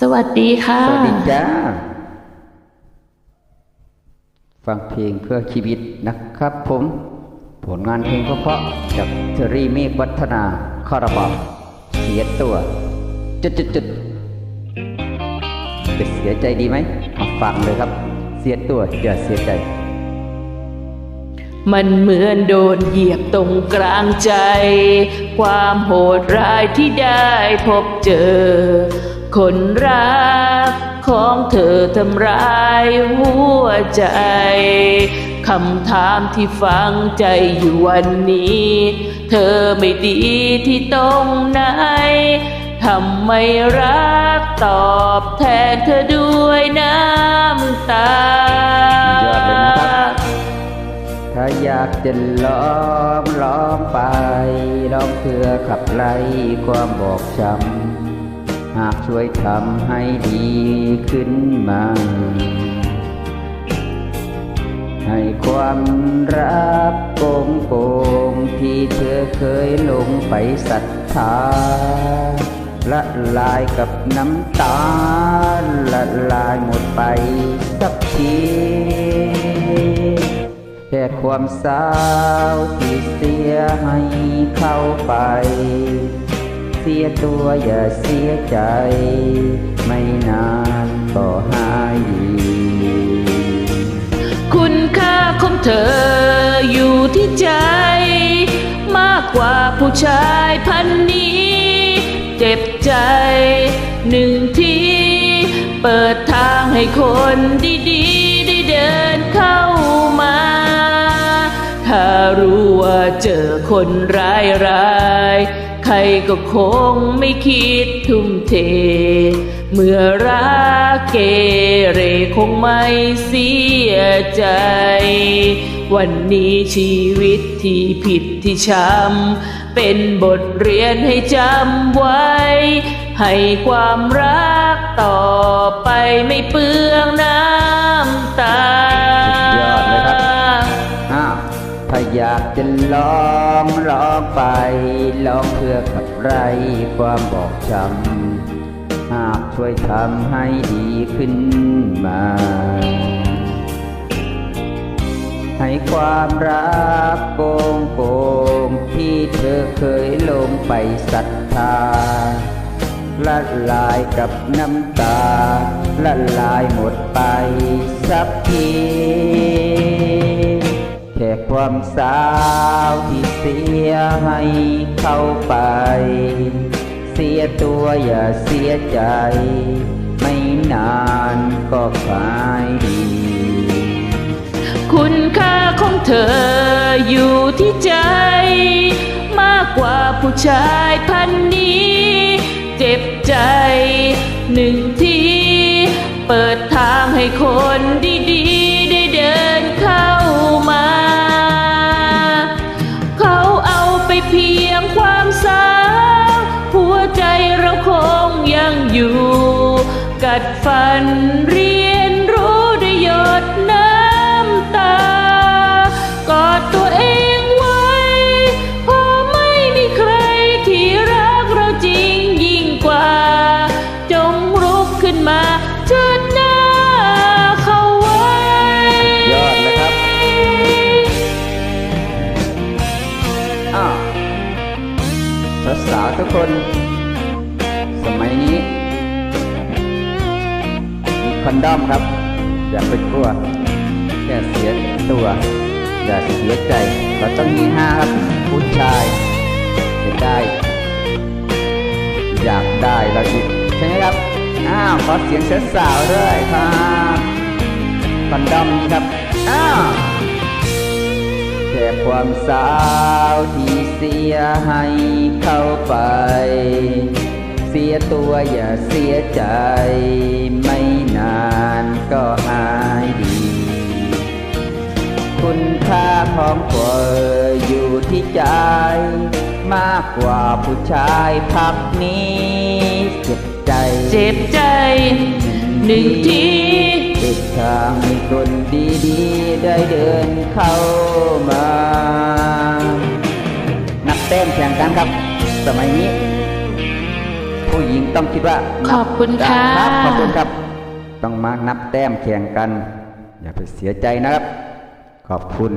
สวัสดีค่ะ สวัสดีจ้า ฟังเพลงเพื่อชีวิตนะครับ ผม ผลงานเพลงเพราะๆจากเทอรี่เมฆวัฒนาคาราบาวเสียตัวจุดจุดจุดจะเสียใจดีไหมมาฟังเลยครับ เสียตัวอย่าเสียใจ มันเหมือนโดนเหยียบตรงกลางใจ ความโหดร้ายที่ได้พบเจอ คนรักของเธอทำร้ายหัวใจคำถามที่ฝังใจอยู่วันนี้ เธอไม่ดีที่ตรงไหนทำไมรักตอบแทนเธอด้วยน้ำตา ยอดเลยนะครับ ถ้าอยากจะล้อมล้อมไป ล้อมเพื่อขับไล่ความบอกช้ำ หากช่วยทำให้ดีขึ้นมา ให้ความรักโกงโกงที่เธอเคยลงไปศรัทธาละลายกับน้ำตาละลายหมดไปสักทีแค่ความเศร้าที่เสียให้เข้าไป เสียตัวอย่าเสียใจ ไม่นานก็หายคุณค่าของเธออยู่ที่ใจ มากกว่าผู้ชายพันนี้ เจ็บใจหนึ่งทีเปิดทางให้คนดีๆ ได้เดินเข้ามา ถ้ารู้ว่าเจอคนร้ายร้าย ใครก็คงไม่คิดทุ่มเท เมื่อรักเกเรคงไม่เสียใจ วันนี้ชีวิตที่ผิดที่ช้ำเป็นบทเรียนให้จำไว้ ให้ความรักต่อไปไม่เปลืองน้ จะลองลองไปลองเพื่อขับไล่ความบอกช้ำหากช่วยทำให้ดีขึ้นมา ให้ความรักโกงโกงที่เธอเคยลงไปศรัทธาละลายกับน้ำตาละลายหมดไปสักที แค่ความสาวที่เสียให้เข้าไป เสียตัวอย่าเสียใจ ไม่นานก็หายดี คุณค่าของเธออยู่ที่ใจ มากกว่าผู้ชายพันนี้ เจ็บใจหนึ่งที เปิดทางให้คนดี อยู่ กัดฟันเรียนรู้ด้วยหยดน้ำตากอดตัวเองไว้เพราะไม่มีใครที่รักเราจริงยิ่งกว่า จงลุกขึ้นมาเชิดหน้าเขาไว้ ยอดเลยครับอ้าวสาวๆทุกคน คอนดอมครับ อย่าไปกลัวแค่เสียตัว อย่าเสียใจเราต้องมีห้าครับผู้ชายจะได้ อยากได้เราอีกใช่ไหมครับ อ้าวขอเสียงเชิดสาวด้วยครับคอนดอมนี่ครับ อ้าวแค่ความสาวที่เสียให้เข้าไป เสียตัวอย่าเสียใจ กกว่าผู้ชายพักนี้เจ็บใจเจ็บใจ หนึ่งทีติดทางให้คนดีๆ ได้เดินเข้ามา นักเต้นแข่งกันครับ สมัยนี้เทผู้หญิงต้องคิดว่าขอบคุณค่ะรับขอบคุณครับ ต้องมานับแต้มแข่งกัน อย่าไปเสียใจนะครับ ขอบคุณ